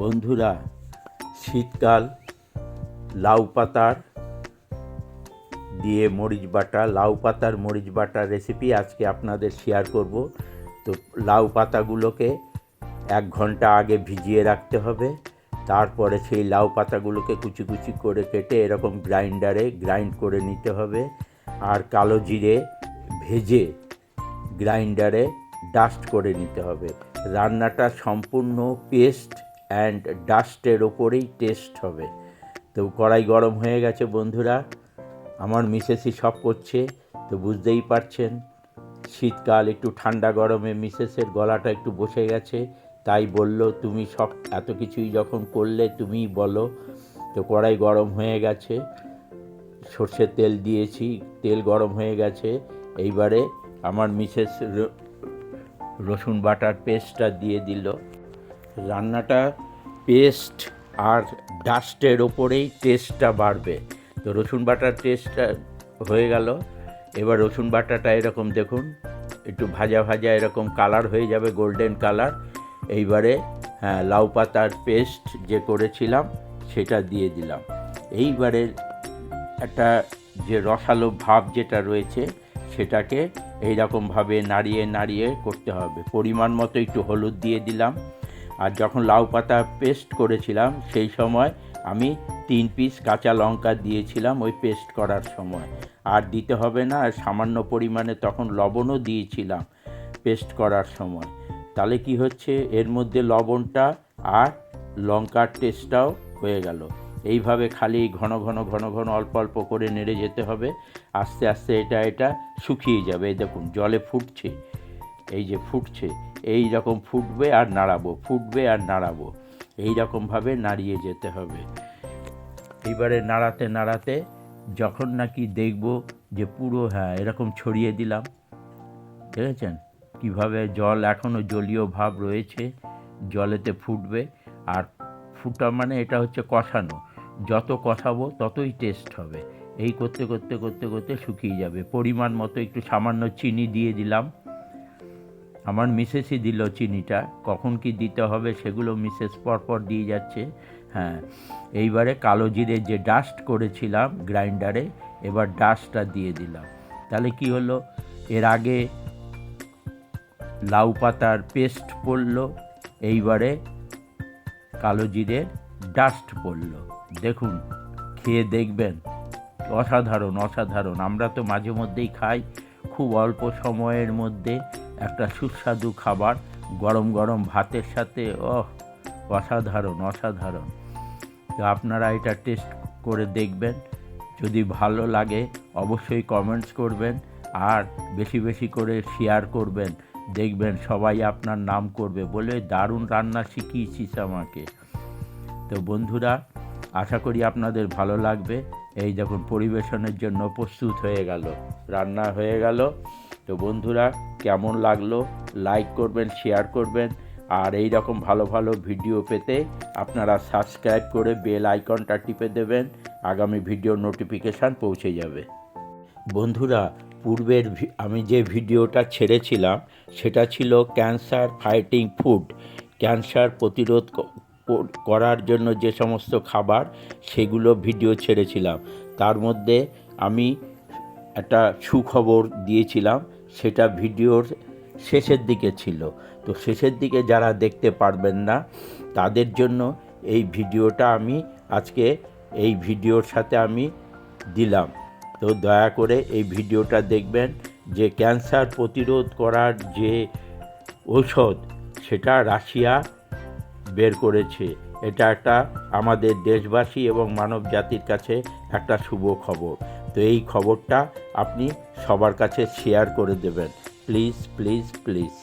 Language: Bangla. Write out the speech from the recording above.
বন্ধুরা, শীতকাল, লাউ পাতার দিয়ে মরিচ বাটা, লাউ পাতার মরিচ বাটার রেসিপি আজকে আপনাদের শেয়ার করব। তো লাউ পাতাগুলোকে এক ঘণ্টা আগে ভিজিয়ে রাখতে হবে, তারপরে সেই লাউ পাতাগুলোকে কুচি কুচি করে কেটে এরকম গ্রাইন্ডারে গ্রাইন্ড করে নিতে হবে আর কালো জিরে ভেজে গ্রাইন্ডারে ডাস্ট করে নিতে হবে। রান্নাটা সম্পূর্ণ পেস্ট অ্যান্ড ডাস্টের ওপরেই টেস্ট হবে। তো কড়াই গরম হয়ে গেছে বন্ধুরা। আমার মিসেসই সব করছে, তো বুঝতেই পারছেন। শীতকাল একটু ঠান্ডা গরমে মিসেসের গলাটা একটু বসে গেছে, তাই বলল, তুমি সব এত কিছুই যখন করলে তুমিই বলো। তো কড়াই গরম হয়ে গেছে। সর্ষের তেল দিয়েছি, তেল গরম হয়ে গেছে। এইবারে আমার মিসেস রসুন বাটার পেস্টটা দিয়ে দিল। রান্নাটা পেস্ট আর ডাস্টের ওপরেই টেস্টটা বাড়বে। তো রসুন বাটার টেস্টটা হয়ে গেল। এবার রসুন বাটাটা এরকম দেখুন, একটু ভাজা ভাজা এরকম কালার হয়ে যাবে, গোল্ডেন কালার। এইবারে হ্যাঁ লাউ পাতার পেস্ট যে করেছিলাম, সেটা দিয়ে দিলাম। এইবারে একটা যে রসালো ভাব যেটা রয়েছে, সেটাকে এই রকমভাবে নাড়িয়ে নাড়িয়ে করতে হবে। পরিমাণ মতো একটু হলুদ দিয়ে দিলাম। আর যখন লাউ পাতা পেস্ট করেছিলাম, সেই সময় আমি তিন পিস কাঁচা লঙ্কা দিয়েছিলাম ওই পেস্ট করার সময়। আর দিতে হবে না আর সামান্য পরিমাণে তখন লবণও দিয়েছিলাম পেস্ট করার সময়। তাহলে কি হচ্ছে? এর মধ্যে লবণটা আর লঙ্কার টেস্টটাও হয়ে গেল। এইভাবে খালি ঘন ঘন ঘন ঘন অল্প অল্প করে নেড়ে যেতে হবে। আস্তে আস্তে এটা এটা শুকিয়ে যাবে। দেখুন, জলে ফুটছে। এই যে ফুটছে, এই রকম ফুটবে আর নাড়াবো, ফুটবে আর নাড়াবো। এই রকমভাবে নাড়িয়ে যেতে হবে। এবারে নাড়াতে নাড়াতে যখন নাকি দেখব যে পুরো হ্যাঁ এরকম ছড়িয়ে দিলাম দেখেছেন কীভাবে জল এখনও জলীয় ভাব রয়েছে, জলেতে ফুটবে। আর ফুটা মানে এটা হচ্ছে কষানো। যত কষাবো ততই টেস্ট হবে। এই করতে করতে করতে করতে শুকিয়ে যাবে। পরিমাণ মতো একটু সামান্য চিনি দিয়ে দিলাম। আমার মিসেসই দিল চিনিটা, কখন কি দিতে হবে সেগুলো মিসেস পরপর দিয়ে যাচ্ছে। হ্যাঁ এইবারে কালো জিরে যে ডাস্ট করেছিলাম গ্রাইন্ডারে, এবার ডাস্টটা দিয়ে দিলাম। তাহলে কি হলো? এর আগে লাউ পাতার পেস্ট পড়ল, এইবারে কালো জিরের ডাস্ট পড়ল। দেখুন, খেয়ে দেখবেন। অসাধারণ অসাধারণ। আমরা তো মাঝে মধ্যেই খাই, খুব অল্প সময়ের মধ্যে। একটা সুস্বাদু খাবার, গরম গরম ভাতের সাথে, ওহ, অসাধারণ অসাধারণ। তো আপনারা এটা টেস্ট করে দেখবেন। যদি ভালো লাগে, অবশ্যই কমেন্টস করবেন আর বেশি বেশি করে শেয়ার করবেন। দেখবেন সবাই আপনার নাম করবে বলে দারুণ রান্না শিখিয়েছিস আমাকে। তো বন্ধুরা, আশা করি আপনাদের ভালো লাগবে। এই যখন পরিবেশনের জন্য প্রস্তুত হয়ে গেল। রান্না হয়ে গেল। তো বন্ধুরা, কেমন লাগল? লাইক করবেন শেয়ার করবেন, আর এই রকম ভালো ভালো ভিডিও পেতে আপনারা সাবস্ক্রাইব করে বেল আইকনটা টিপে দেবেন, আগামী ভিডিও নোটিফিকেশান পৌঁছে যাবে। বন্ধুরা, পূর্বের আমি যে ভিডিওটা ছেড়েছিলাম, সেটা ছিল ক্যান্সার ফাইটিং ফুড ক্যান্সার প্রতিরোধ করার জন্য যে সমস্ত খাবার, সেগুলো ভিডিও ছেড়েছিলাম। তার মধ্যে আমি একটা সুখবর দিয়েছিলাম সেটা ভিডিওর শেষের দিকে ছিল। তো শেষের দিকে যারা দেখতে পারবেন না, তাদের জন্য এই ভিডিওটা আমি আজকে এই ভিডিওর সাথে আমি দিলাম। তো দয়া করে এই ভিডিওটা দেখবেন যে ক্যান্সার প্রতিরোধ করার যে ঔষধ, সেটা রাশিয়া বের করেছে। এটা একটা আমাদের দেশবাসী এবং মানব জাতির কাছে একটা শুভ খবর। তো এই খবরটা আপনি সবার কাছে শেয়ার করে দেবেন। Please please please